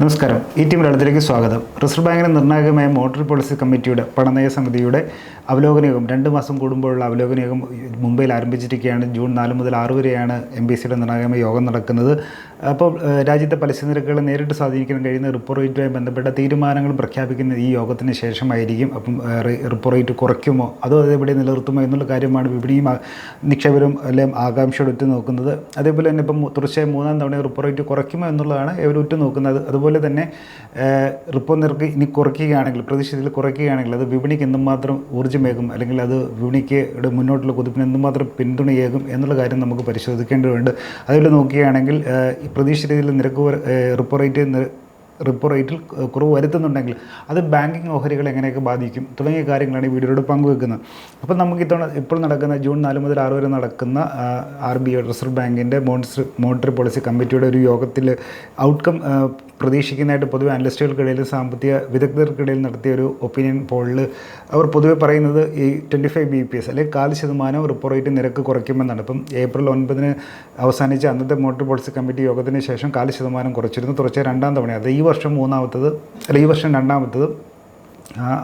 നമസ്കാരം. ഈ ടീം മലയാളത്തിലേക്ക് സ്വാഗതം. റിസർവ് ബാങ്കിന് നിർണായകമായ മോട്ടറി പോളിസി കമ്മിറ്റിയുടെ പണനയ സമിതിയുടെ അവലോകന യോഗം രണ്ട് മാസം കൂടുമ്പോഴുള്ള അവലോകന യോഗം മുംബൈയിൽ ആരംഭിച്ചിരിക്കുകയാണ്. ജൂൺ നാല് മുതൽ ആറ് വരെയാണ് എം ബി സിയുടെ നിർണായകമായ യോഗം നടക്കുന്നത്. അപ്പോൾ രാജ്യത്തെ പലിശ നിരക്കുകളെ നേരിട്ട് സ്വാധീനിക്കാൻ കഴിയുന്ന റിപ്പോ റേറ്റുമായി ബന്ധപ്പെട്ട തീരുമാനങ്ങൾ പ്രഖ്യാപിക്കുന്ന ഈ യോഗത്തിന് ശേഷമായിരിക്കും. അപ്പം റിപ്പോ റേറ്റ് കുറയ്ക്കുമോ? അതോ അതെവിടെ നിലനിർത്തുമോ എന്നുള്ള കാര്യമാണ് വിപണിയും നിക്ഷേപരും എല്ലാം ആകാംക്ഷയോട് ഉറ്റു നോക്കുന്നത് അതേപോലെ തന്നെ ഇപ്പം തുടർച്ചയായി മൂന്നാം തവണ റിപ്പോ റേറ്റ് കുറയ്ക്കുമോ എന്നുള്ളതാണ് ഇവർ ഉറ്റുനോക്കുന്നത്. അതുപോലെ തന്നെ റിപ്പോ നിരക്ക് ഇനി കുറയ്ക്കുകയാണെങ്കിൽ പ്രതിഷേധത്തിൽ കുറയ്ക്കുകയാണെങ്കിൽ അത് വിപണിക്ക് എന്തുമാത്രം ഊർജമേകും? അല്ലെങ്കിൽ അത് വിപണിക്ക് മുന്നോട്ടുള്ള കുതിപ്പിന് എന്തുമാത്രം പിന്തുണയേകും? എന്നുള്ള കാര്യം നമുക്ക് പരിശോധിക്കേണ്ടതുണ്ട്. അതുപോലെ നോക്കുകയാണെങ്കിൽ പ്രതീക്ഷിത രീതിയിൽ നിരക്ക് റിപ്പോ റേറ്റ് റിപ്പോ റേറ്റിൽ കുറവ് വരുത്തുന്നുണ്ടെങ്കിൽ അത് ബാങ്കിങ് ഓഹരികൾ എങ്ങനെയൊക്കെ ബാധിക്കും? തുടങ്ങിയ കാര്യങ്ങളാണ് ഈ വീഡിയോയോട് പങ്കുവെക്കുന്നത്. അപ്പോൾ നമുക്ക് ഇത്തവണ ഇപ്പോൾ നടക്കുന്ന ജൂൺ നാല് മുതൽ ആറ് വരെ നടക്കുന്ന ആർ ബി ഐ റിസർവ് ബാങ്കിന്റെ മോണിറ്ററി മോണിറ്ററി പോളിസി കമ്മിറ്റിയുടെ ഒരു യോഗത്തിൽ ഔട്ട്കം പ്രതീക്ഷിക്കുന്നതായിട്ട് പൊതുവെ അനലിസ്റ്റുകൾക്കിടയിൽ സാമ്പത്തിക വിദഗ്ധർക്കിടയിൽ നടത്തിയ ഒരു ഒപ്പീനിയൻ പോളിൽ അവർ പൊതുവെ പറയുന്നത് ഈ twenty five B P S അല്ലെങ്കിൽ കാൽ ശതമാനം റിപ്പോ റേറ്റ് നിരക്ക് കുറയ്ക്കുമെന്നാണ്. ഇപ്പം ഏപ്രിൽ ഒൻപതിന് അവസാനിച്ച അന്നത്തെ മോട്ടോർ പോളിസി കമ്മിറ്റി യോഗത്തിന് ശേഷം കാൽ ശതമാനം കുറച്ചിരുന്നു. തുടർച്ച രണ്ടാം തവണ അത് ഈ വർഷം മൂന്നാമത്തത് അല്ല ഈ വർഷം രണ്ടാമത്തത്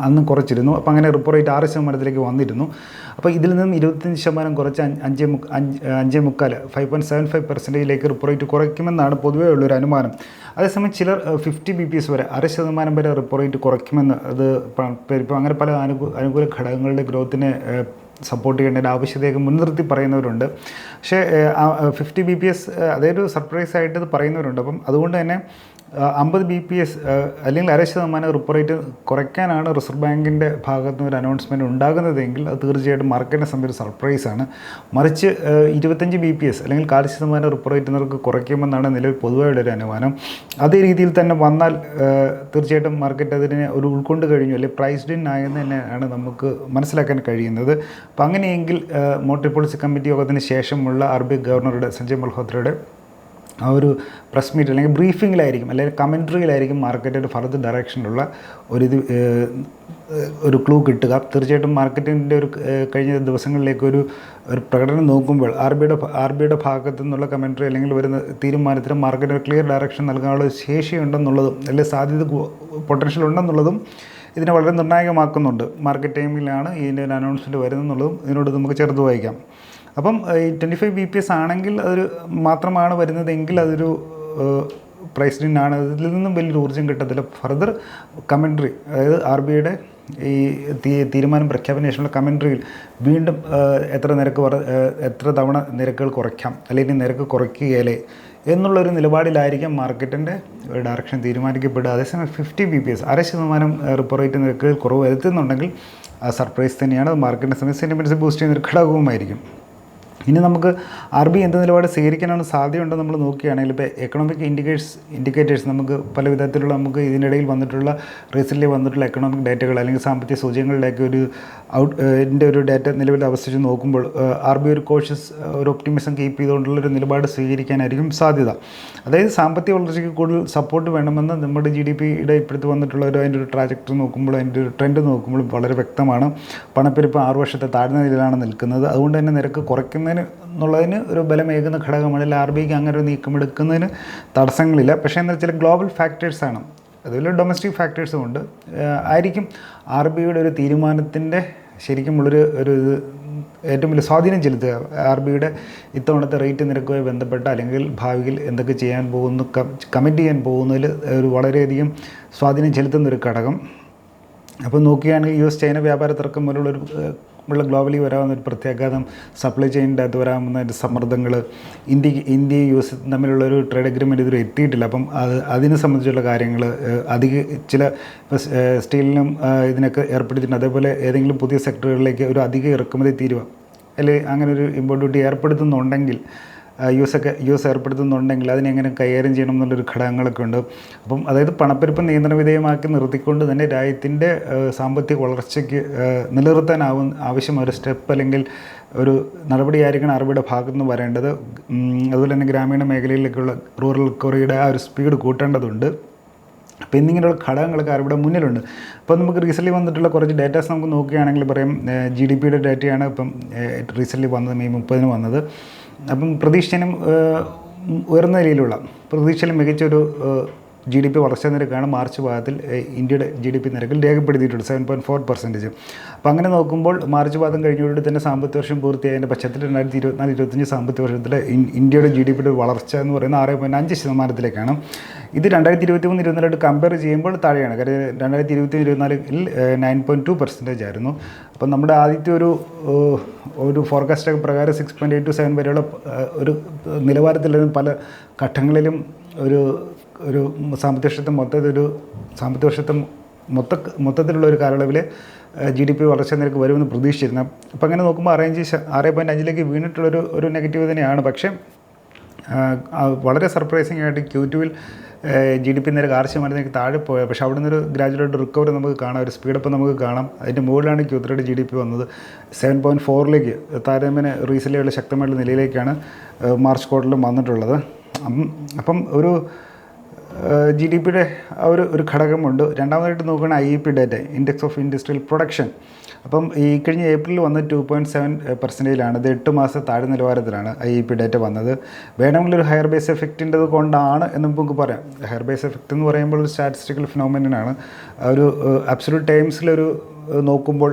അന്ന് കുറച്ചിരുന്നു. അപ്പോൾ അങ്ങനെ റിപ്പോ റേറ്റ് ആറ് ശതമാനത്തിലേക്ക് വന്നിരുന്നു. അപ്പോൾ ഇതിൽ നിന്നും ഇരുപത്തഞ്ച് ശതമാനം കുറച്ച് അഞ്ച് മുക്ക അഞ്ച് അഞ്ചേ മുക്കാൽ ഫൈവ് പോയിന്റ് സെവൻ ഫൈവ് പെർസെന്റേജിലേക്ക് റിപ്പോ റേറ്റ് കുറയ്ക്കുമെന്നാണ് പൊതുവേ ഉള്ളൊരു അനുമാനം. അതേസമയം ചിലർ ഫിഫ്റ്റി ബി പി എസ് വരെ അര ശതമാനം വരെ റിപ്പോ റേറ്റ് കുറയ്ക്കുമെന്ന് അത് ഇപ്പോൾ അങ്ങനെ പല അനുകൂല അനുകൂല ഘടകങ്ങളുടെ ഗ്രോത്തിനെ സപ്പോർട്ട് ചെയ്യേണ്ട ഒരു ആവശ്യതയൊക്കെ മുൻനിർത്തി പറയുന്നവരുണ്ട്. പക്ഷേ ഫിഫ്റ്റി ബി പി എസ് അതൊരു സർപ്രൈസ് ആയിട്ട് പറയുന്നവരുണ്ട്. അപ്പം അതുകൊണ്ട് തന്നെ അമ്പത് ബി പി എസ് അല്ലെങ്കിൽ അര ശതമാനം റിപ്പോ റേറ്റ് കുറയ്ക്കാനാണ് റിസർവ് ബാങ്കിന്റെ ഭാഗത്ത് നിന്ന് ഒരു അനൗൺസ്മെന്റ് ഉണ്ടാകുന്നതെങ്കിൽ അത് തീർച്ചയായിട്ടും മാർക്കറ്റിനെ സംബന്ധിച്ച് സർപ്രൈസാണ് മറിച്ച് ഇരുപത്തഞ്ച് ബി പി എസ് അല്ലെങ്കിൽ കാൽ ശതമാനം റിപ്പോ റേറ്റ് നിരക്ക് കുറയ്ക്കുമെന്നാണ് നിലവിൽ പൊതുവായുള്ള ഒരു അനുമാനം. അതേ രീതിയിൽ തന്നെ വന്നാൽ തീർച്ചയായിട്ടും മാർക്കറ്റ് അതിനെ ഒരു ഉൾക്കൊണ്ട് കഴിഞ്ഞു അല്ലെങ്കിൽ പ്രൈസ്ഡ് ഇൻ ആയെന്ന് തന്നെയാണ് നമുക്ക് മനസ്സിലാക്കാൻ കഴിയുന്നത്. അപ്പോൾ അങ്ങനെയെങ്കിൽ മോട്ടറി പോളിസി കമ്മിറ്റി യോഗത്തിന് ശേഷമുള്ള ആർ ബി ഗവർണറുടെ സഞ്ജയ് മൽഹോത്രയുടെ ആ ഒരു പ്രസ് മീറ്റ് അല്ലെങ്കിൽ ബ്രീഫിങ്ങിലായിരിക്കും അല്ലെങ്കിൽ കമൻട്രിയിലായിരിക്കും മാർക്കറ്റിന്റെ ഫർദർ ഡയറക്ഷനിലുള്ള ഒരു ഇത് ഒരു ക്ലൂ കിട്ടുക. തീർച്ചയായിട്ടും മാർക്കറ്റിന്റെ ഒരു കഴിഞ്ഞ ദിവസങ്ങളിലേക്ക് ഒരു ഒരു പ്രകടനം നോക്കുമ്പോൾ ആർ ബിയുടെ ആർ ബിയുടെ ഭാഗത്തു നിന്നുള്ള കമൻട്രി അല്ലെങ്കിൽ വരുന്ന തീരുമാനത്തിന് മാർക്കറ്റ് ഒരു ക്ലിയർ ഡയറക്ഷൻ നൽകാനുള്ള ശേഷിയുണ്ടെന്നുള്ളതും അല്ലെങ്കിൽ സാധ്യത പൊട്ടൻഷ്യൽ ഉണ്ടെന്നുള്ളതും ഇതിനെ വളരെ നിർണായകമാക്കുന്നുണ്ട്. മാർക്കറ്റ് ടൈമിലാണ് ഇതിന്റെ ഒരു അനൗൺസ്മെന്റ് വരുന്നെന്നുള്ളതും ഇതിനോട് നമുക്ക് ചേർത്ത് വായിക്കാം. അപ്പം ഈ twenty five B P S ആണെങ്കിൽ അതൊരു മാത്രമാണ് വരുന്നതെങ്കിൽ അതൊരു പ്രൈസ് ആണ്. ഇതിൽ നിന്നും വലിയൊരു ഊർജം കിട്ടത്തില്ല. ഫർദർ കമൻട്രി അതായത് ആർ ബി ഐയുടെ ഈ തീരുമാനം പ്രഖ്യാപന ശേഷമുള്ള കമൻട്രിയിൽ വീണ്ടും എത്ര നിരക്ക് എത്ര തവണ നിരക്കുകൾ കുറയ്ക്കാം? അല്ലെങ്കിൽ നിരക്ക് കുറയ്ക്കുകയില്ലേ? എന്നുള്ളൊരു നിലപാടിലായിരിക്കാം മാർക്കറ്റിന്റെ ഡയറക്ഷൻ തീരുമാനിക്കപ്പെടുക. അതേസമയം ഫിഫ്റ്റി ബി പി എസ് അര ശതമാനം റിപ്പോ റേറ്റ് നിരക്കുകൾ കുറവ് വരുത്തുന്നുണ്ടെങ്കിൽ സർപ്രൈസ് തന്നെയാണ്. മാർക്കറ്റിനെ സംബന്ധിച്ച് സെന്റിമെന്റ്സ് ബൂസ്റ്റ് ചെയ്യുന്ന ഒരു ഘടകവുമായിരിക്കും. ഇനി നമുക്ക് ആർ ബി എന്ത് നിലപാട് സ്വീകരിക്കാനാണ് സാധ്യതയുണ്ടെന്ന് നമ്മൾ നോക്കുകയാണെങ്കിൽ ഇപ്പോൾ എക്കണോമിക് ഇൻഡിക്കേഴ്സ് ഇൻഡിക്കേറ്റേഴ്സ് നമുക്ക് പല വിധത്തിലുള്ള നമുക്ക് ഇതിനിടയിൽ വന്നിട്ടുള്ള റീസെന്റ്ലി വന്നിട്ടുള്ള എക്കണോമിക് ഡാറ്റകൾ അല്ലെങ്കിൽ സാമ്പത്തിക സൂചകങ്ങളുടെയൊക്കെ ഒരു ഔട്ട് ഇതിന്റെ ഒരു ഡാറ്റ നിലവിൽ അവസ്ഥിച്ച് നോക്കുമ്പോൾ ആർ ബി ഒരു കോഷ്യസ് ഒരു ഒപ്റ്റിമിസം കീപ്പ് ചെയ്തുകൊണ്ടുള്ള ഒരു നിലപാട് സ്വീകരിക്കാനായിരിക്കും സാധ്യത. അതായത് സാമ്പത്തിക വളർച്ചയ്ക്ക് കൂടുതൽ സപ്പോർട്ട് വേണമെന്ന് നമ്മുടെ ജി ഡി പിയുടെ ഇപ്പോഴത്തെ വന്നിട്ടുള്ള ഒരു അതിന്റെ ഒരു ട്രാജക്ടറി നോക്കുമ്പോൾ അതിന്റെ ഒരു ട്രെൻഡ് നോക്കുമ്പോൾ വളരെ വ്യക്തമാണ്. പണപ്പെരുപ്പ് ആറ് വർഷത്തെ താഴ്ന്ന നിലയിലാണ് നിൽക്കുന്നത്. അതുകൊണ്ട് തന്നെ നിരക്ക് കുറയ്ക്കുന്നതിന് എന്നുള്ളതിന് ഒരു ബലമേകുന്ന ഘടകമാണ് ആർ ബിക്ക് അങ്ങനെ ഒരു നീക്കമെടുക്കുന്നതിന് തടസ്സങ്ങളില്ല. പക്ഷേ എന്നാൽ ചില ഗ്ലോബൽ ഫാക്ടേഴ്സാണ് അതുപോലെ ഡൊമസ്റ്റിക് ഫാക്ടേഴ്സും ഉണ്ട്. ആയിരിക്കും ആർ ബി ഐയുടെ ഒരു തീരുമാനത്തിന്റെ ശരിക്കുമുള്ളൊരു ഒരു ഇത് ഏറ്റവും വലിയ സ്വാധീനം ചെലുത്തുക. ആർ ബിയുടെ ഇത്തവണത്തെ റേറ്റ് നിരക്കുമായി ബന്ധപ്പെട്ട അല്ലെങ്കിൽ ഭാവിയിൽ എന്തൊക്കെ ചെയ്യാൻ പോകുന്നു കമ്മിറ്റ് ചെയ്യാൻ പോകുന്നതിൽ ഒരു വളരെയധികം സ്വാധീനം ചെലുത്തുന്ന ഒരു ഘടകം. അപ്പോൾ നോക്കുകയാണെങ്കിൽ യു എസ് ചൈന വ്യാപാര തർക്കം പോലുള്ളൊരു ഉള്ള ഗ്ലോബലി വരാവുന്ന ഒരു പ്രത്യാഘാതം സപ്ലൈ ചെയിനിന്റെ അകത്ത് വരാവുന്ന ഒരു സമ്മർദ്ദങ്ങൾ ഇന്ത്യ ഇന്ത്യ യു എസ് തമ്മിലുള്ള ഒരു ട്രേഡ് അഗ്രിമെന്റ് ഇതുവരെ എത്തിയിട്ടില്ല. അപ്പം അത് അതിനെ സംബന്ധിച്ചുള്ള കാര്യങ്ങൾ അധിക ചില സ്റ്റീലിനും ഇതിനൊക്കെ ഏർപ്പെടുത്തിയിട്ടുണ്ട്. അതേപോലെ ഏതെങ്കിലും പുതിയ സെക്ടറുകളിലേക്ക് ഒരു അധിക ഇറക്കുമതി തീരുവ അല്ലെങ്കിൽ അങ്ങനെ ഒരു ഇമ്പോർട്ട് ഡ്യൂട്ടി ഏർപ്പെടുത്തുന്നുണ്ടെങ്കിൽ യു യൂസ് ഏർപ്പെടുത്തുന്നുണ്ടെങ്കിൽ അതിനെങ്ങനെ കൈകാര്യം ചെയ്യണം എന്നുള്ളൊരു ഘടകങ്ങളൊക്കെ ഉണ്ട്. അപ്പം അതായത് പണപ്പെരുപ്പം നിയന്ത്രണ വിധേയമാക്കി നിർത്തിക്കൊണ്ട് തന്നെ രാജ്യത്തിന്റെ സാമ്പത്തിക വളർച്ചയ്ക്ക് നിലനിർത്താനാവുന്ന ആവശ്യമായ ഒരു സ്റ്റെപ്പ് അല്ലെങ്കിൽ ഒരു നടപടിയായിരിക്കണം അറബിയുടെ ഭാഗത്തു നിന്ന് വരേണ്ടത്. അതുപോലെ തന്നെ ഗ്രാമീണ മേഖലയിലേക്കുള്ള റൂറൽ റിക്കവറിയുടെ ആ ഒരു സ്പീഡ് കൂട്ടേണ്ടതുണ്ട്. അപ്പോൾ എന്നിങ്ങനെയുള്ള ഘടകങ്ങളൊക്കെ അറിവിടെ മുന്നിലുണ്ട്. അപ്പോൾ നമുക്ക് റീസെന്റ്ലി വന്നിട്ടുള്ള കുറച്ച് ഡേറ്റാസ് നമുക്ക് നോക്കുകയാണെങ്കിൽ പറയാം ജി ഡി പിയുടെ ഡേറ്റയാണ് ഇപ്പം റീസെന്റ്ലി വന്നത് മെയ് മുപ്പതിന് വന്നത്. അപ്പം പ്രതീക്ഷനും ഉയർന്ന നിലയിലുള്ള പ്രതീക്ഷയിലും മികച്ചൊരു ജി ഡി പി വളർച്ചാ നിരക്കാണ് മാർച്ച് പാദത്തിൽ ഇന്ത്യയുടെ ജി ഡി പി നിരക്കിൽ രേഖപ്പെടുത്തിയിട്ടുണ്ട് സെവൻ പോയിന്റ് ഫോർ പെർസെന്റേജ് അപ്പോൾ അങ്ങനെ നോക്കുമ്പോൾ മാർച്ച് പാദം കഴിഞ്ഞതോടെ തന്നെ സാമ്പത്തിക വർഷം പൂർത്തിയായതിന്റെ പശ്ചാത്തലത്തിൽ രണ്ടായിരത്തി ഇരുപത്തിനാല് ഇരുപത്തഞ്ച് സാമ്പത്തിക വർഷത്തിലെ ഇന്ത്യയുടെ ജി ഡി പിയുടെ വളർച്ച എന്ന് പറയുന്നത് ആറ് പോയിന്റ് അഞ്ച് ശതമാനത്തിലേക്കാണ്. ഇത് രണ്ടായിരത്തി ഇരുപത്തി മൂന്ന് ഇരുപത്തിനാലായിട്ട് കമ്പയർ ചെയ്യുമ്പോൾ താഴെയാണ്. കാര്യം രണ്ടായിരത്തി ഇരുപത്തി ഇരുപത്തിനാലിൽ നയൻ പോയിന്റ് ടു പെർസെന്റേജ് ആയിരുന്നു. അപ്പം നമ്മുടെ ആദ്യത്തെ ഒരു ഒരു ഫോർകാസ്റ്റ് പ്രകാരം six point eight to seven വരെയുള്ള ഒരു നിലവാരത്തിലും പല ഘട്ടങ്ങളിലും ഒരു ഒരു സാമ്പത്തിക വർഷത്തെ മൊത്തത്തിൽ ഒരു സാമ്പത്തിക വർഷത്തെ മൊത്ത മൊത്തത്തിലുള്ള ഒരു കാലയളവിൽ ജി ഡി പി വളർച്ചാ നിരക്ക് വരുമെന്ന് പ്രതീക്ഷിച്ചിരുന്നു അപ്പം അങ്ങനെ നോക്കുമ്പോൾ അറേഞ്ച് ആറ് പോയിന്റ് അഞ്ചിലേക്ക് വീണിട്ടുള്ളൊരു ഒരു നെഗറ്റീവ് തന്നെയാണ്. പക്ഷേ വളരെ സർപ്രൈസിംഗ് ആയിട്ട് ക്യൂ ടുവിൽ ജി ഡി പി നിരക്ക് മരുന്നേക്ക് താഴെ പോയത് പക്ഷേ അവിടെ നിന്നൊരു ഗ്രാജുവലായിട്ട് റിക്കവറി നമുക്ക് കാണാം ഒരു സ്പീഡപ്പ് നമുക്ക് കാണാം. അതിന്റെ മുകളിലാണ് ക്യൂ ത്രീയുടെ ജി ഡി പി വന്നത്. സെവൻ പോയിന്റ് ഫോറിലേക്ക് താരതമ്യേന റീസെന്റ് ശക്തമായിട്ടുള്ള നിലയിലേക്കാണ് മാർച്ച് ക്വാർട്ടറിലും വന്നിട്ടുള്ളത്. അപ്പം അപ്പം ഒരു ജി ഡി പിയുടെ ഒരു ഒരു ഘടകമുണ്ട്. രണ്ടാമതായിട്ട് നോക്കുകയാണെങ്കിൽ I E P data index of industrial production അപ്പം ഈ കഴിഞ്ഞ ഏപ്രിൽ വന്ന് ടു പോയിന്റ് സെവൻ പെർസെന്റേജിലാണ് ഇത് എട്ട് മാസം താഴെ നിലവാരത്തിലാണ് ഐ ഇ പി ഡേറ്റ വന്നത്. വേണമെങ്കിൽ ഒരു ഹയർ ബേസ് എഫക്റ്റിന്റെ കൊണ്ടാണ് എന്ന് നമുക്ക് പറയാം. ഹയർ ബേസ് എഫക്റ്റ് എന്ന് പറയുമ്പോൾ ഒരു സ്റ്റാറ്റിസ്റ്റിക്കൽ ഫിനോമിനാണ് ഒരു അബ്സൊല്യൂട്ട് ടൈംസിലൊരു നോക്കുമ്പോൾ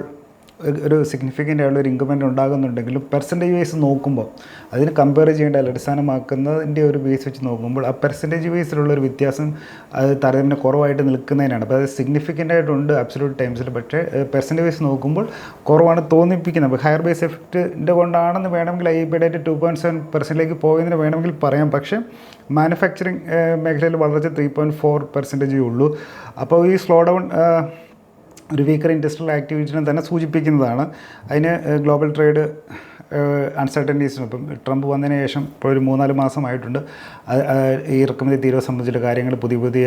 ഒരു- സിഗ്നിഫിക്കന്റ് ആയിട്ടുള്ള ഒരു ഇൻക്രിമെന്റ് ഉണ്ടാകുന്നുണ്ടെങ്കിലും പെർസെന്റേജ് വൈസ് നോക്കുമ്പോൾ അതിന് കമ്പയർ ചെയ്യേണ്ട അടിസ്ഥാനമാക്കുന്നതിന്റെ ഒരു ബേസ് വെച്ച് നോക്കുമ്പോൾ ആ പെർസെന്റേജ് വൈസിലുള്ള ഒരു വ്യത്യാസം അത് താരതമ്യം കുറവായിട്ട് നിൽക്കുന്നതിനാണ്. അപ്പോൾ അത് സിഗ്നിഫിക്കന്റ് ആയിട്ടുണ്ട് അബ്സലൂട്ട് ടൈംസിൽ പക്ഷേ പെർസെന്റേജ് വൈസ് നോക്കുമ്പോൾ കുറവാണ് തോന്നിപ്പിക്കുന്നത്. ഹയർ ബേസ് എഫക്റ്റിന്റെ കൊണ്ടാണെന്ന് വേണമെങ്കിൽ I date two point seven പെർസെന്റിലേക്ക് പോയതിന് വേണമെങ്കിൽ പറയാം. പക്ഷേ മാനുഫാക്ചറിങ് മേഖലയിൽ വളരെ ത്രീ പോയിന്റ് ഫോർ പെർസെന്റേജേ ഉള്ളൂ. അപ്പോൾ ഈ സ്ലോ ഡൗൺ ഒരു വീക്കർ ഇൻഡസ്ട്രിയൽ ആക്ടിവിറ്റിനെ തന്നെ സൂചിപ്പിക്കുന്നതാണ്. അതിന് ഗ്ലോബൽ ട്രേഡ് അൺസർട്ടന്റീസും ഇപ്പം ട്രംപ് വന്നതിന് ശേഷം ഇപ്പോൾ ഒരു മൂന്നാൽ മാസമായിട്ടുണ്ട്. ഈ ഇറക്കുമതി തീരുവ സംബന്ധിച്ചുള്ള കാര്യങ്ങൾ പുതിയ പുതിയ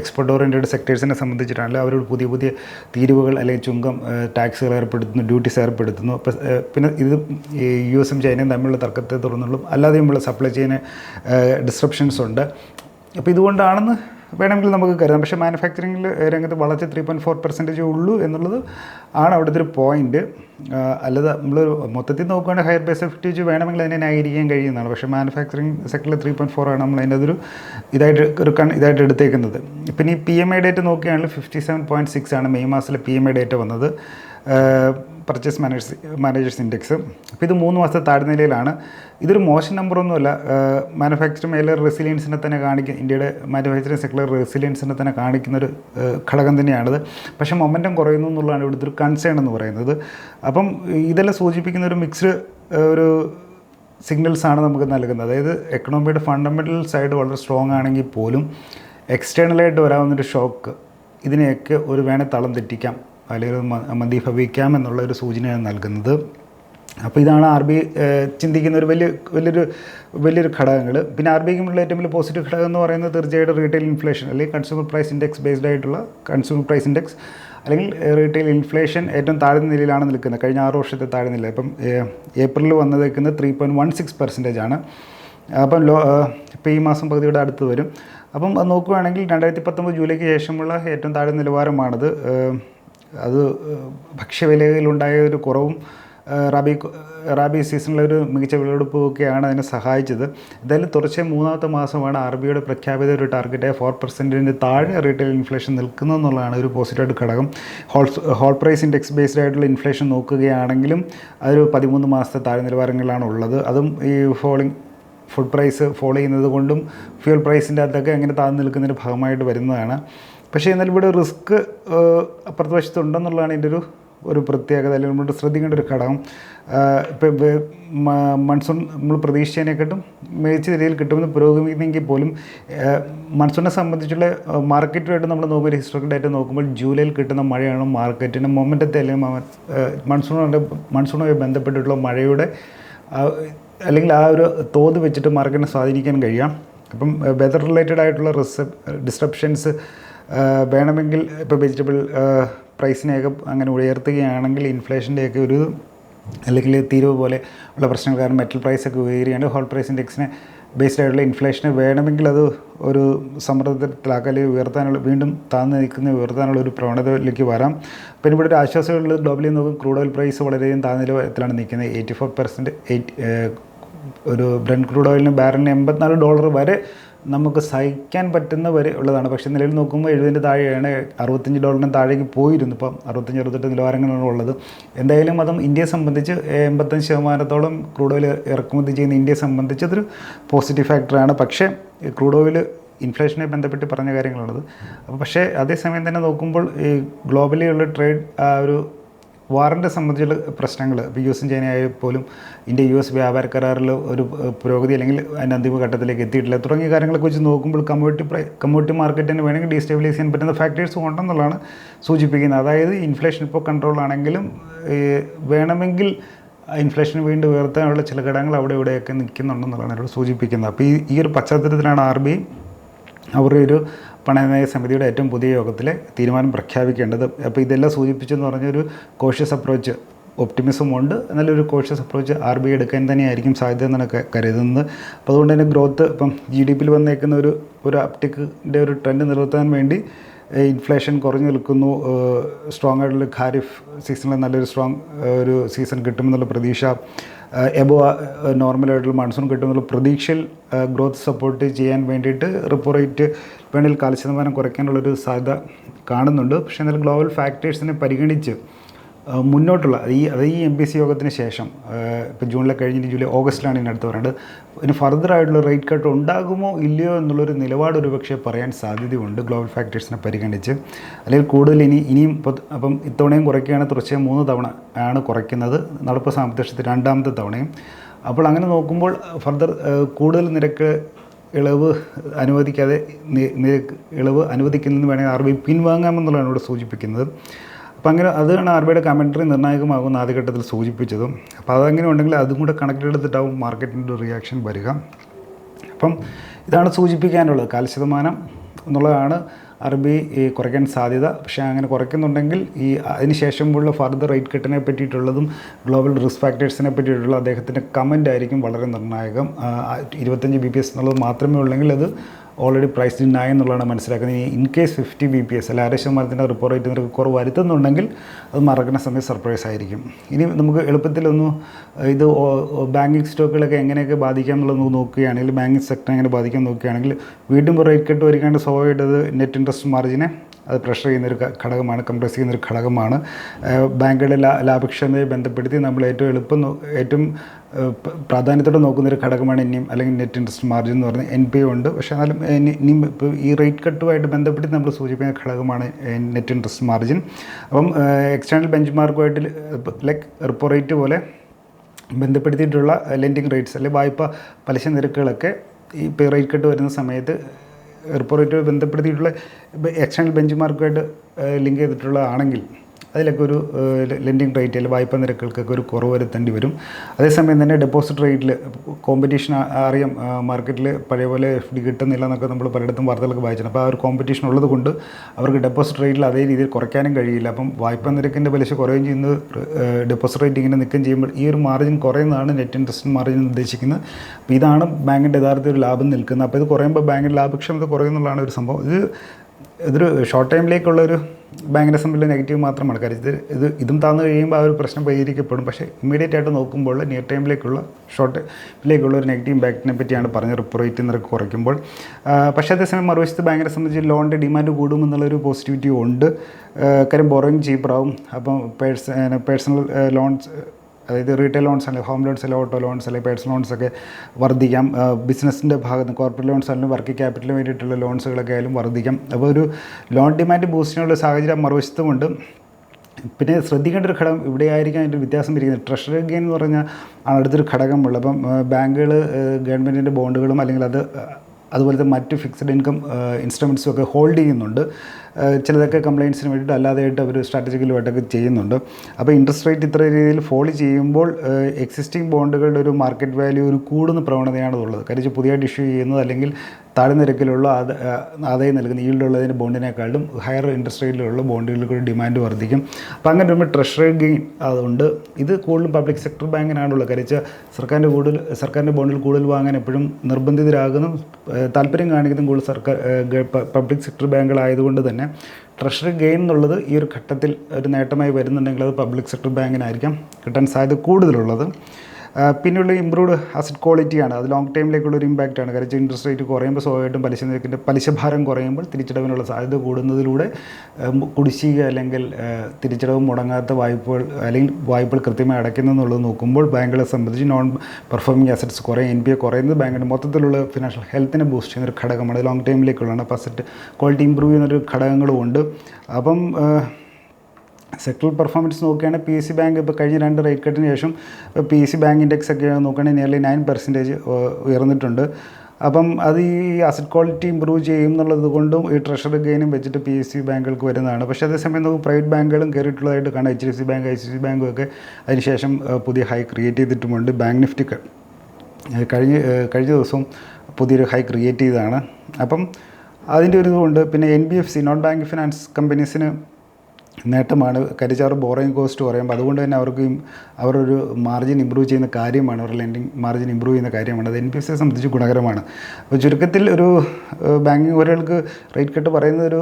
എക്സ്പോർട്ട് ഓറിയന്റഡ് സെക്ടേഴ്സിനെ സംബന്ധിച്ചിട്ടാണല്ലോ അവരോട് പുതിയ പുതിയ തീരുവകൾ അല്ലെങ്കിൽ ചുങ്കം ടാക്സുകൾ ഏർപ്പെടുത്തുന്നു ഡ്യൂട്ടീസ് ഏർപ്പെടുത്തുന്നു. പിന്നെ ഇത് യു എസും ചൈനയും തമ്മിലുള്ള തർക്കത്തെ തുടർന്നുള്ള അല്ലാതെയുമുള്ള സപ്ലൈ ചെയിന് ഡിസ്ട്രപ്ഷൻസ് ഉണ്ട്. അപ്പോൾ ഇതുകൊണ്ടാണെന്ന് വേണമെങ്കിൽ നമുക്ക് കരുതാം. പക്ഷേ മാനുഫാക്ചറിംഗിൽ രംഗത്ത് വളർച്ച ത്രീ പോയിന്റ് ഫോർ പെർസെന്റേജ് ഉള്ളൂ എന്നുള്ളത് ആണ് അവിടുത്തെ ഒരു പോയിന്റ് അല്ലാതെ നമ്മൾ മൊത്തത്തിൽ നോക്കുകയാണെങ്കിൽ ഹയർ ബേസ് എഫക്റ്റ് വെച്ച് വേണമെങ്കിൽ അതിനെ ന്യായീകരിക്കാൻ കഴിയുന്നതാണ്. പക്ഷേ മാനുഫാക്ചറിംഗ് സെക്ടറിൽ ത്രീ പോയിന്റ് ഫോർ ആണ് നമ്മൾ അതിന്റെ അതൊരു ഇതായിട്ട് ഒരു കൺ ഇതായിട്ട് എടുത്തേക്കുന്നത്. പിന്നെ ഈ പി എം ഐ ഡേറ്റ് നോക്കുകയാണെങ്കിൽ ഫിഫ്റ്റി സെവൻ പോയിന്റ് സിക്സ് ആണ് മെയ് മാസത്തിലെ പി എം ഐ ഡേറ്റ് വന്നത്. പർച്ചേസ് മാനേജേഴ്സ് മാനേജേഴ്സ് ഇൻഡെക്സ് അപ്പോൾ ഇത് മൂന്ന് മാസത്തെ താഴ്നിലയിലാണ് ഇതൊരു മോശം നമ്പറൊന്നുമല്ല മാനുഫാക്ചറിംഗ് മേലെ റെസിലിയൻസിനെ തന്നെ കാണിക്കുന്ന ഇന്ത്യയുടെ മാനുഫാക്ചറിംഗ് സെക്ടർ റെസിലിയൻസിനെ തന്നെ കാണിക്കുന്ന ഒരു ഘടകം തന്നെയാണിത്. പക്ഷേ മൊമെന്റം കുറയുന്നു എന്നുള്ളതാണ് ഇവിടുത്തെ ഒരു കൺസേൺ എന്ന് പറയുന്നത്. അപ്പം ഇതെല്ലാം സൂചിപ്പിക്കുന്ന ഒരു മിക്സ്ഡ് ഒരു സിഗ്നൽസ് ആണ് നമുക്ക് നൽകുന്നത്. അതായത് എക്കണോമിയുടെ ഫണ്ടമെന്റൽ സൈഡ് വളരെ സ്ട്രോങ് ആണെങ്കിൽ പോലും എക്സ്റ്റേണലായിട്ട് വരാവുന്നൊരു ഷോക്ക് ഇതിനെയൊക്കെ ഒരു വേണേൽ തളം തെറ്റിക്കാം. അല്ലെങ്കിൽ മന്ദീഭവിക്കാം എന്നുള്ള ഒരു സൂചനയാണ് നൽകുന്നത്. അപ്പോൾ ഇതാണ് ആർ ബി ചിന്തിക്കുന്ന ഒരു വലിയ വലിയൊരു വലിയൊരു ഘടകങ്ങൾ. പിന്നെ ആർ ബിക്കുള്ള ഏറ്റവും വലിയ പോസിറ്റീവ് ഘടകം എന്ന് പറയുന്നത് തീർച്ചയായിട്ടും റീറ്റെയിൽ ഇൻഫ്ലേഷൻ അല്ലെങ്കിൽ കൺസ്യൂമർ പ്രൈസ് ഇൻഡെക്സ് ബേസ്ഡ് ആയിട്ടുള്ള കൺസ്യൂമർ പ്രൈസ് ഇൻഡെക്സ് അല്ലെങ്കിൽ റീറ്റെയിൽ ഇൻഫ്ലേഷൻ ഏറ്റവും താഴ്ന്ന നിലയിലാണ് നിൽക്കുന്നത്. കഴിഞ്ഞ ആറ് വർഷത്തെ താഴ്ന്ന നില. ഇപ്പം ഏപ്രിലിൽ വന്നതേക്കുന്നത് three point one six percentage ആണ്. അപ്പം ലോ ഇപ്പോൾ ഈ മാസം പകുതിയുടെ അടുത്ത് വരും. അപ്പം അത് നോക്കുകയാണെങ്കിൽ രണ്ടായിരത്തി പത്തൊമ്പത് ജൂലൈക്ക് ശേഷമുള്ള ഏറ്റവും താഴ്ന്ന നിലവാരമാണത്. അത് ഭക്ഷ്യവിലയിലുണ്ടായ ഒരു കുറവും റബി റാബി സീസണിലെ ഒരു മികച്ച വിളവെടുപ്പൊക്കെയാണ് അതിനെ സഹായിച്ചത്. എന്തായാലും തുടർച്ചയായി മൂന്നാമത്തെ മാസമാണ് ആർ ബിയുടെ പ്രഖ്യാപിത ഒരു ടാർഗറ്റായ ഫോർ പെർസെന്റിന് താഴെ റീറ്റെയിൽ ഇൻഫ്ലേഷൻ നിൽക്കുന്നു എന്നുള്ളതാണ് ഒരു പോസിറ്റീവായിട്ട് ഘടകം. Whole whole price index based ആയിട്ടുള്ള ഇൻഫ്ലേഷൻ നോക്കുകയാണെങ്കിലും അതൊരു പതിമൂന്ന് മാസത്തെ താഴെ നിലവാരങ്ങളിലാണ് ഉള്ളത്. അതും ഈ ഫോളിംഗ് ഫുഡ് പ്രൈസ് ഫോളോ ചെയ്യുന്നത് കൊണ്ടും ഫ്യൂൽ പ്രൈസിന്റെ അകത്തൊക്കെ അങ്ങനെ താഴ്ന്നു നിൽക്കുന്നതിന്റെ ഭാഗമായിട്ട് വരുന്നതാണ്. പക്ഷേ എന്നാൽ ഇവിടെ റിസ്ക് അപ്പുറത്തെ വശത്തുണ്ടെന്നുള്ളതാണ് ഇതിന്റെ ഒരു ഒരു പ്രത്യേകത. അല്ലെങ്കിൽ നമ്മൾ ശ്രദ്ധിക്കേണ്ട ഒരു ഘടകം. ഇപ്പം മൺസൂൺ നമ്മൾ പ്രതീക്ഷിച്ചതിനെക്കാട്ടും മികച്ച രീതിയിൽ കിട്ടുമെന്ന് പുരോഗമിക്കുന്നെങ്കിൽ പോലും മൺസൂണിനെ സംബന്ധിച്ചുള്ള മാർക്കറ്റുമായിട്ട് നമ്മൾ നോക്കുമ്പോൾ ഹിസ്റ്റോറിക്കൽ ഡേറ്റ നോക്കുമ്പോൾ ജൂലൈയിൽ കിട്ടുന്ന മഴയാണ് മാർക്കറ്റിന്റെ മൊമെന്റത്തെ അല്ലെങ്കിൽ മൺസൂണിന്റെ മൺസൂണുമായി ബന്ധപ്പെട്ടിട്ടുള്ള മഴയുടെ അല്ലെങ്കിൽ ആ ഒരു തോത് വെച്ചിട്ട് മാർക്കറ്റിനെ സ്വാധീനിക്കാൻ കഴിയാം. അപ്പം വെതർ റിലേറ്റഡ് ആയിട്ടുള്ള റിസ ഡിസ്ട്രപ്ഷൻസ് വേണമെങ്കിൽ ഇപ്പോൾ വെജിറ്റബിൾ പ്രൈസിനെയൊക്കെ അങ്ങനെ ഉയർത്തുകയാണെങ്കിൽ ഇൻഫ്ലേഷന്റെയൊക്കെ ഒരു അല്ലെങ്കിൽ തീരുവ പോലെ ഉള്ള പ്രശ്നങ്ങൾ കാരണം മെറ്റൽ പ്രൈസൊക്കെ ഉയരുകയാണ്. ഹോൾ പ്രൈസ് ഇൻഡെക്സിനെ ബേസ്ഡ് ആയിട്ടുള്ള ഇൻഫ്ലേഷന് വേണമെങ്കിൽ അത് ഒരു സമ്മർദ്ദത്തിലാക്കാൻ ഉയർത്താനുള്ള വീണ്ടും താഴ്ന്നു നിൽക്കുന്ന ഉയർത്താനുള്ള ഒരു പ്രവണതയിലേക്ക് വരാം. പിന്നെ ഇവിടെ ഒരു ആശ്വാസമുള്ളത് ഗ്ലോബലി നോക്കും. ക്രൂഡ് ഓയിൽ പ്രൈസ് വളരെയധികം താഴ്ന്ന നിലവാരത്തിലാണ് നിൽക്കുന്നത്. എയ്റ്റി ഫോർ പെർസെന്റ് എയ്റ്റ് ഒരു ബ്രണ്ട് ക്രൂഡ് ഓയിലിന് ബാരലിന് എൺപത്തിനാല് ഡോളർ വരെ നമുക്ക് സഹിക്കാൻ പറ്റുന്ന വരെ ഉള്ളതാണ്. പക്ഷേ നിലവിൽ നോക്കുമ്പോൾ എഴുപതിന്റെ താഴെയാണ്. അറുപത്തഞ്ച് ഡോളറിന് താഴേക്ക് പോയിരുന്നു. ഇപ്പം അറുപത്തഞ്ച് അറുപത്തെട്ട് നിലവാരങ്ങളാണ് ഉള്ളത്. എന്തായാലും അതും ഇന്ത്യയെ സംബന്ധിച്ച് എൺപത്തഞ്ച് ശതമാനത്തോളം ക്രൂഡ് ഓയിൽ ഇറക്കുമതി ചെയ്യുന്ന ഇന്ത്യയെ സംബന്ധിച്ച് അതൊരു പോസിറ്റീവ് ഫാക്ടറാണ്. പക്ഷേ ക്രൂഡ് ഓയിൽ ഇൻഫ്ലേഷനെ ബന്ധപ്പെട്ട് പറഞ്ഞ കാര്യങ്ങളുള്ളത് അപ്പോൾ പക്ഷേ അതേസമയം തന്നെ നോക്കുമ്പോൾ ഈ ഗ്ലോബലി ഉള്ള ട്രേഡ് ആ ഒരു വാറിന്റെ സംബന്ധിച്ചുള്ള പ്രശ്നങ്ങൾ ഇപ്പോൾ യു എസും ചൈനയായ പോലും ഇന്ത്യ യു എസ് വ്യാപാര കരാറിൽ ഒരു പുരോഗതി അല്ലെങ്കിൽ അതിന്റെ അന്തിമ ഘട്ടത്തിലേക്ക് എത്തിയിട്ടില്ല. തുടങ്ങിയ കാര്യങ്ങളൊക്കെ വെച്ച് നോക്കുമ്പോൾ കമ്മ്യൂണിറ്റി കമ്മ്യൂണിറ്റി മാർക്കറ്റിന് വേണമെങ്കിൽ ഡീസ്റ്റെബിലൈസ് ചെയ്യാൻ പറ്റുന്ന ഫാക്ടേഴ്സ് ഉണ്ടെന്നുള്ളതാണ് സൂചിപ്പിക്കുന്നത്. അതായത് ഇൻഫ്ലേഷൻ ഇപ്പോൾ കൺട്രോൾ ആണെങ്കിലും വേണമെങ്കിൽ ഇൻഫ്ലേഷൻ വീണ്ടും ഉയർത്താനുള്ള ചില ഘടകങ്ങൾ അവിടെ ഇവിടെയൊക്കെ നിൽക്കുന്നുണ്ടെന്നുള്ളതാണ് ഇവിടെ സൂചിപ്പിക്കുന്നത്. അപ്പോൾ ഈ ഈ ഒരു പശ്ചാത്തലത്തിലാണ് ആർ ബി അവരുടെ ഒരു പണനയ സമിതിയുടെ ഏറ്റവും പുതിയ യോഗത്തിൽ തീരുമാനം പ്രഖ്യാപിക്കേണ്ടത്. അപ്പോൾ ഇതെല്ലാം സൂചിപ്പിച്ചെന്ന് പറഞ്ഞൊരു കോഷ്യസ് അപ്രോച്ച് ഒപ്റ്റിമിസം ഉണ്ട്. നല്ലൊരു cautious approach R B I എടുക്കാൻ തന്നെയായിരിക്കും സാധ്യത എന്നൊക്കെ കരുതുന്നത്. അപ്പോൾ അതുകൊണ്ട് തന്നെ ഗ്രോത്ത് ഇപ്പം ജി ഡി പിയിൽ വന്നേക്കുന്ന ഒരു ഒരു അപ്റ്റിക്കിന്റെ ഒരു ട്രെൻഡ് നിർത്താൻ വേണ്ടി ഇൻഫ്ലേഷൻ കുറഞ്ഞു നിൽക്കുന്നു. സ്ട്രോങ് ആയിട്ടുള്ള ഖാരിഫ് സീസണിൽ നല്ലൊരു സ്ട്രോങ് ഒരു സീസൺ കിട്ടുമെന്നുള്ള പ്രതീക്ഷ. എബോ നോർമലായിട്ടുള്ള മൺസൂൺ കിട്ടുമെന്നുള്ള പ്രതീക്ഷയിൽ ഗ്രോത്ത് സപ്പോർട്ട് ചെയ്യാൻ വേണ്ടിയിട്ട് റിപ്പോ റേറ്റ് വേണമെങ്കിൽ കാൽ ശതമാനം കുറയ്ക്കാനുള്ളൊരു സാധ്യത കാണുന്നുണ്ട്. പക്ഷേ എന്നാൽ ഗ്ലോബൽ ഫാക്ടേഴ്സിനെ പരിഗണിച്ച് മുന്നോട്ടുള്ള ഈ അത് ഈ എം പി സി യോഗത്തിന് ശേഷം ഇപ്പോൾ ജൂണിലെ കഴിഞ്ഞിട്ട് ജൂലൈ ഓഗസ്റ്റിലാണ് ഇതിന് അടുത്ത് പറയുന്നത്. ഇനി ഫർദർ ആയിട്ടുള്ള റേറ്റ് കട്ട് ഉണ്ടാകുമോ ഇല്ലയോ എന്നുള്ളൊരു നിലപാട് ഒരു പക്ഷേ പറയാൻ സാധ്യതയുണ്ട് ഗ്ലോബൽ ഫാക്ടേഴ്സിനെ പരിഗണിച്ച്. അല്ലെങ്കിൽ കൂടുതൽ ഇനി ഇനിയും അപ്പം ഇത്തവണയും കുറയ്ക്കുകയാണ് തുടർച്ചയായി മൂന്ന് തവണ ആണ് കുറയ്ക്കുന്നത്. നടപ്പ് സാമ്പത്തിക വർഷത്തിൽ രണ്ടാമത്തെ തവണയും. അപ്പോൾ അങ്ങനെ നോക്കുമ്പോൾ ഫർദർ കൂടുതൽ നിരക്ക് ഇളവ് അനുവദിക്കാതെ ഇളവ് അനുവദിക്കുന്നതെന്ന് വേണമെങ്കിൽ ആർ ബി ഐ പിൻവാങ്ങാമെന്നുള്ളതാണ് ഇവിടെ സൂചിപ്പിക്കുന്നത്. അപ്പോൾ അങ്ങനെ അതാണ് ആർ ബി ഐയുടെ കമൻട്രി നിർണായകമാകുന്ന ആദ്യഘട്ടത്തിൽ സൂചിപ്പിച്ചതും. അപ്പോൾ അതങ്ങനെ ഉണ്ടെങ്കിൽ അതും കൂടെ കണക്കിലെടുത്തിട്ടാവും മാർക്കറ്റിന്റെ റിയാക്ഷൻ വരിക. അപ്പം ഇതാണ് സൂചിപ്പിക്കാനുള്ളത്. കാൽ ശതമാനം എന്നുള്ളതാണ് ആർ ബി കുറയ്ക്കാൻ സാധ്യത. പക്ഷേ അങ്ങനെ കുറയ്ക്കുന്നുണ്ടെങ്കിൽ ഈ അതിന് ശേഷമുള്ള ഫർദർ റേറ്റ് കട്ടിനെ പറ്റിയിട്ടുള്ളതും ഗ്ലോബൽ റിസ്ക് ഫാക്ടേഴ്സിനെ പറ്റിയിട്ടുള്ള അദ്ദേഹത്തിന്റെ കമന്റ് ആയിരിക്കും വളരെ നിർണായകം. ഇരുപത്തഞ്ച് ബി പി എസ് എന്നുള്ളത് മാത്രമേ ഉള്ളെങ്കിൽ അത് ഓൾറെഡി പ്രൈസ് ആയി എന്നുള്ളതാണ് മനസ്സിലാക്കുന്നത്. ഇനി in case fifty B P S അല്ല അര ശതമാനത്തിന്റെ റിപ്പോ റേറ്റ് നിരക്ക് കുറവ് വരുത്തുന്നുണ്ടെങ്കിൽ അത് മറക്കുന്ന സമയത്ത് സർപ്രൈസ് ആയിരിക്കും. ഇനി നമുക്ക് എളുപ്പത്തിലൊന്ന് ഇത് ബാങ്കിങ് സ്റ്റോക്കുകളൊക്കെ എങ്ങനെയൊക്കെ ബാധിക്കാം എന്നുള്ളത് നോക്കുകയാണെങ്കിൽ ബാങ്കിങ് സെക്ടർ എങ്ങനെ ബാധിക്കാൻ നോക്കുകയാണെങ്കിൽ വീണ്ടും റേറ്റ് കെട്ട് വരികയാണെങ്കിൽ സ്വാഭാവികമായിട്ട് നെറ്റ് ഇൻട്രസ്റ്റ് മാർജിനെ അത് പ്രഷർ ചെയ്യുന്നൊരു ഘടകമാണ് കംപ്രസ് ചെയ്യുന്നൊരു ഘടകമാണ്. ബാങ്കുകളുടെ ലാഭക്ഷമതയെ ബന്ധപ്പെടുത്തി നമ്മൾ ഏറ്റവും എളുപ്പം ഏറ്റവും പ്രാധാന്യത്തോടെ നോക്കുന്നൊരു ഘടകമാണ് ഇനിയും അല്ലെങ്കിൽ നെറ്റ് ഇൻട്രസ്റ്റ് മാർജിൻ എന്ന് പറയുന്നത് എൻ പി ഉണ്ട്. പക്ഷേ എന്നാലും ഇനി- ഇപ്പോൾ ഈ റേറ്റ് കട്ടുമായിട്ട് ബന്ധപ്പെട്ട് നമ്മൾ സൂചിപ്പിക്കുന്ന ഘടകമാണ് നെറ്റ് ഇൻട്രസ്റ്റ് മാർജിൻ അപ്പം എക്സ്റ്റേണൽ ബെഞ്ച് മാർക്കുമായിട്ട് ലൈക്ക് റിപ്പോ റേറ്റ് പോലെ ബന്ധപ്പെടുത്തിയിട്ടുള്ള ലെൻഡിങ് റേറ്റ്സ് അല്ലെങ്കിൽ വായ്പ പലിശ നിരക്കുകളൊക്കെ ഈ റേറ്റ് കട്ട് വരുന്ന സമയത്ത് റിപ്പോ ബന്ധപ്പെടുത്തിയിട്ടുള്ള എക്സ്റ്റേണൽ ബെഞ്ച് മാർക്കുമായിട്ട് ലിങ്ക് ചെയ്തിട്ടുള്ള ആണെങ്കിൽ അതിലൊക്കെ ഒരു ലെൻഡിങ് റേറ്റ് അല്ലെങ്കിൽ വായ്പ നിരക്കുകൾക്കൊക്കെ ഒരു കുറവ് വരുത്തേണ്ടി വരും. അതേസമയം തന്നെ ഡെപ്പോസിറ്റ് റേറ്റിൽ കോമ്പറ്റീഷൻ അറിയാം മാർക്കറ്റിൽ പഴയ പോലെ എഫ് ഡി കിട്ടുന്നില്ല എന്നൊക്കെ നമ്മൾ പലയിടത്തും വാർത്തകളൊക്കെ വായിച്ചിട്ടുണ്ട്. അപ്പോൾ ആ ഒരു കോമ്പറ്റീഷൻ ഉള്ളത് കൊണ്ട് അവർക്ക് ഡെപ്പോസിറ്റ് റേറ്റിൽ അതേ രീതിയിൽ കുറയ്ക്കാനും കഴിയില്ല. അപ്പം വായ്പ നിരക്കിന്റെ പലിശ കുറയുകയും ചെയ്യുന്നത് ഡെപ്പോസിറ്റ് റേറ്റ് ഇങ്ങനെ നിൽക്കുകയും ചെയ്യുമ്പോൾ ഈ ഒരു മാർജിൻ കുറയുന്നതാണ് നെറ്റ് ഇൻട്രസ്റ്റ് മാർജിൻ ഉദ്ദേശിക്കുന്നത്. അപ്പോൾ ഇതാണ് ബാങ്കിന്റെ യഥാർത്ഥ ഒരു ലാഭം നിൽക്കുന്നത്. അപ്പോൾ ഇത് കുറയുമ്പോൾ ബാങ്കിന്റെ ലാഭക്ഷമത കുറയുന്നുള്ളതാണ് ഒരു സംഭവം. ഇത് ഇതൊരു ഷോർട്ട് ടൈമിലേക്കുള്ള ഒരു സംബന്ധിച്ച നെഗറ്റീവ് മാത്രമാണ്. കാര്യം ഇത് ഇത് ഇതും താന്നു കഴിയുമ്പോൾ ആ ഒരു പ്രശ്നം പരിഹരിക്കപ്പെടും. പക്ഷേ ഇമ്മീഡിയറ്റ് ആയിട്ട് നോക്കുമ്പോൾ നിയർ ടൈമിലേക്കുള്ള ഷോർട്ട് ടൈമിലേക്കുള്ള ഒരു നെഗറ്റീവ് ഇമ്പാക്റ്റിനെ പറ്റിയാണ് പറഞ്ഞ റിപ്പോ റേറ്റ് നിരക്ക് കുറയ്ക്കുമ്പോൾ പക്ഷേ അതേസമയം മറുവശത്ത് ബാങ്കിനെ സംബന്ധിച്ച് ലോണിന്റെ ഡിമാൻഡ് കൂടുമെന്നുള്ളൊരു പോസിറ്റിവിറ്റി ഉണ്ട്. കാര്യം ബോറോയിങ് ചീപ്പറാവും അപ്പം പേഴ്സ് പേഴ്സണൽ ലോൺസ് അതായത് റീറ്റെയിൽ ലോൺസ് അല്ലെങ്കിൽ ഹോം ലോൺസ് അല്ലെങ്കിൽ ഓട്ടോ ലോൺസ് അല്ലെങ്കിൽ പേഴ്സണൽ ലോൺസ് ഒക്കെ വർദ്ധിക്കാം. ബിസിനസ്സിന്റെ ഭാഗത്ത് കോർപ്പറേറ്റ് ലോൺസ് ആയാലും വർക്ക് ക്യാപിറ്റലിന് വേണ്ടിയിട്ടുള്ള ലോൺസുകളൊക്കെ ആയാലും വർദ്ധിക്കാം. അപ്പോൾ ഒരു ലോൺ ഡിമാൻഡ് ബൂസ്റ്റിനുള്ള സാഹചര്യം മറുവശത്തുമുണ്ട് പിന്നെ ശ്രദ്ധിക്കേണ്ട ഒരു ഘടകം ഇവിടെ ആയിരിക്കും അതിന്റെ വ്യത്യാസം ഇരിക്കുന്നത്. ട്രഷറി ഗെയിൻ എന്ന് പറഞ്ഞാൽ അടുത്തൊരു ഘടകമുള്ളത്. അപ്പം ബാങ്കുകൾ ഗവൺമെന്റിന്റെ ബോണ്ടുകളും അല്ലെങ്കിൽ അത് അതുപോലത്തെ മറ്റ് ഫിക്സഡ് ഇൻകം ഇൻസ്ട്രുമെൻസും ഒക്കെ ഹോൾഡ് ചെയ്യുന്നുണ്ട്. ചിലതൊക്കെ കംപ്ലയിൻസിന് വേണ്ടിയിട്ട് അല്ലാതെയായിട്ട് അവർ സ്ട്രാറ്റജിക്കലുമായിട്ടൊക്കെ ചെയ്യുന്നുണ്ട്. അപ്പോൾ ഇൻട്രസ്റ്റ് റേറ്റ് ഇത്ര രീതിയിൽ ഫോൾ ചെയ്യുമ്പോൾ എക്സിസ്റ്റിംഗ് ബോണ്ടുകളുടെ ഒരു മാർക്കറ്റ് വാല്യൂ ഒരു കൂടുന്ന പ്രവണതയാണ് ഉള്ളത് കാര്യം പുതിയതായിട്ട് ഇഷ്യൂ ചെയ്യുന്നത് അല്ലെങ്കിൽ താഴ്ന്ന നിരക്കിലുള്ള ആദായം നൽകുന്ന ഈൽഡുള്ളതിന്റെ ബോണ്ടിനേക്കാളും ഹയർ ഇൻട്രസ്റ്റ് റേറ്റിലുള്ള ഒരു ഡിമാൻഡ് വർദ്ധിക്കും. അപ്പോൾ അങ്ങനെ വരുമ്പോൾ ട്രഷറി ഗെയിൻ അതുകൊണ്ട് ഇത് കൂടുതലും പബ്ലിക് സെക്ടർ ബാങ്കിനാണുള്ളത് കാര്യം വെച്ചാൽ സർക്കാരിന്റെ കൂടുതൽ സർക്കാരിന്റെ ബോണ്ടിൽ കൂടുതൽ വാങ്ങാൻ എപ്പോഴും നിർബന്ധിതരാകുന്നു. താല്പര്യം കാണിക്കുന്നതും കൂടുതൽ സർക്കാർ പബ്ലിക് സെക്ടർ ബാങ്കുകളായതുകൊണ്ട് തന്നെ ട്രഷറി ഗെയിൻ എന്നുള്ളത് ഈ ഒരു ഘട്ടത്തിൽ ഒരു നേട്ടമായി വരുന്നുണ്ടെങ്കിൽ അത് പബ്ലിക് സെക്ടർ ബാങ്കിനായിരിക്കാം കിട്ടാൻ സാധ്യത കൂടുതലുള്ളത്. പിന്നെയുള്ള ഇമ്പ്രൂവ്ഡ് അസറ്റ് ക്വാളിറ്റിയാണ് അത് ലോങ് ടൈമിലേക്കുള്ള ഒരു ഇമ്പാക്റ്റ് ആണ്. കാരണം ഇൻട്രസ്റ്റ് റേറ്റ് കുറയുമ്പോൾ സ്വാഭാവികമായിട്ടും പലിശ നിരക്കിന്റെ പലിശഭാരം കുറയുമ്പോൾ തിരിച്ചടവിനുള്ള സാധ്യത കൂടുന്നതിലൂടെ കുടിശ്ശിക അല്ലെങ്കിൽ തിരിച്ചടവ് മുടങ്ങാത്ത വായ്പകൾ അല്ലെങ്കിൽ വായ്പകൾ കൃത്യമായി അടയ്ക്കുന്നതെന്നുള്ളത് നോക്കുമ്പോൾ ബാങ്കുകളെ സംബന്ധിച്ച് നോൺ പെർഫോമിംഗ് അസറ്റ്സ് കുറയും എൻ പി എ കുറയുന്നത് ബാങ്കിന്റെ മൊത്തത്തിലുള്ള ഫിനാൻഷ്യൽ ഹെൽത്തിനെ ബൂസ്റ്റ് ചെയ്യുന്ന ഒരു ഘടകമാണ്. ലോങ് ടൈമിലേക്കുള്ളതാണ് അപ്പോൾ അസറ്റ് ക്വാളിറ്റി ഇമ്പ്രൂവ് ചെയ്യുന്നൊരു ഘടകങ്ങളും ഉണ്ട്. അപ്പം സെക്ടറൽ പെർഫോമൻസ് നോക്കുകയാണെങ്കിൽ പി സി ബാങ്ക് ഇപ്പോൾ കഴിഞ്ഞ രണ്ട് റേറ്റ് കട്ടിന് ശേഷം പി സി ബാങ്ക് ഇൻഡെക്സ് ഒക്കെ നോക്കുകയാണെങ്കിൽ നിയർലി നയൻ പെർസെന്റേജ് ഉയർന്നിട്ടുണ്ട്. അപ്പം അത് ഈ അസറ്റ് ക്വാളിറ്റി ഇമ്പ്രൂവ് ചെയ്യും എന്നുള്ളത് കൊണ്ടും ഈ ട്രഷറി ഗെയിനും വെച്ചിട്ട് പി എസ് സി ബാങ്കുകൾക്ക് വരുന്നതാണ്. പക്ഷേ അതേസമയം നമുക്ക് പ്രൈവറ്റ് ബാങ്കുകളും കയറിയിട്ടുള്ളതായിട്ട് കാണാം. H D F C bank I C C ബാങ്കും ഒക്കെ അതിനുശേഷം പുതിയ ഹൈ ക്രിയേറ്റ് ചെയ്തിട്ടുമുണ്ട് ബാങ്ക് നിഫ്റ്റി കഴിഞ്ഞ കഴിഞ്ഞ ദിവസം പുതിയൊരു ഹൈ ക്രിയേറ്റ് ചെയ്തതാണ്. അപ്പം അതിന്റെ ഒരു ഇതുകൊണ്ട് പിന്നെ N B F C non bank finance കമ്പനീസിന് നേട്ടമാണ്. കരിച്ചവർ ബോറിങ് കോസ്റ്റ് കുറയുമ്പോൾ അതുകൊണ്ട് തന്നെ അവർക്ക് അവരൊരു മാർജിൻ ഇമ്പ്രൂവ് ചെയ്യുന്ന കാര്യമാണ്. അവരുടെ ലെൻഡിങ് മാർജിൻ ഇമ്പ്രൂവ് ചെയ്യുന്ന കാര്യമാണ്. അത് എൻ പി എസ് സിയെ സംബന്ധിച്ച് ഗുണകരമാണ്. അപ്പോൾ ചുരുക്കത്തിൽ ഒരു ബാങ്കിങ് ഒരാൾക്ക് റേറ്റ് കട്ട് പറയുന്നത് ഒരു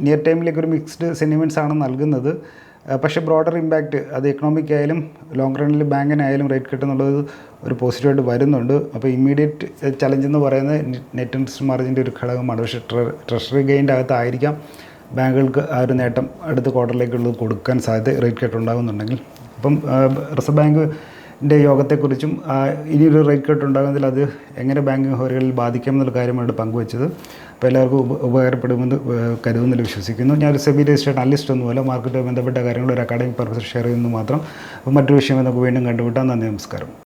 നിയർ ടൈമിലേക്ക് ഒരു മിക്സ്ഡ് സെന്റിമെന്റ്സ് ആണ് നൽകുന്നത്. പക്ഷേ ബ്രോഡർ ഇമ്പാക്റ്റ് അത് എക്കണോമിക് ആയാലും ലോങ് റണ്ണിൽ ബാങ്കിനായാലും റേറ്റ് കട്ട് എന്നുള്ളത് ഒരു പോസിറ്റീവായിട്ട് വരുന്നുണ്ട്. അപ്പോൾ ഇമ്മീഡിയറ്റ് ചലഞ്ച് എന്ന് പറയുന്നത് നെറ്റ് ഇൻട്രസ്റ്റ് മാർജിന്റെ ഒരു ഘടകമാണ്. പക്ഷേ ട്രഷറി ഗെയിന്റെ അകത്തായിരിക്കാം. ബാങ്കുകൾക്ക് ആ ഒരു നേട്ടം അടുത്ത ക്വാർട്ടറിലേക്കുള്ളത് കൊടുക്കാൻ സാധ്യത റേറ്റ് കട്ട് ഉണ്ടാകുന്നുണ്ടെങ്കിൽ അപ്പം റിസർവ് റിസർവ് ബാങ്കിന്റെ യോഗത്തെക്കുറിച്ചും ഇനി ഇനിയൊരു റേറ്റ് കട്ട് ഉണ്ടാകുന്നതിൽ അത് എങ്ങനെ ബാങ്കിങ് ഹോറികളിൽ ബാധിക്കാം എന്നുള്ള കാര്യമാണ് പങ്കുവച്ചത് അപ്പോൾ എല്ലാവർക്കും ഉപ ഉപകാരപ്പെടുമെന്ന് കരുതുന്നില്ല വിശ്വസിക്കുന്നു. ഞാൻ ഒരു സെബി രജിസ്റ്റേഡ് അനലിസ്റ്റ് ഒന്നുമല്ല മാർക്കറ്റുമായി ബന്ധപ്പെട്ട കാര്യങ്ങൾ ഒരു അക്കാഡമിക് പർപ്പസ് ഷെയർ ചെയ്യുന്നു മാത്രം. മറ്റൊരു വിഷയം നമുക്ക് വീണ്ടും കണ്ടുപിട്ടാം നന്ദി നമസ്കാരം.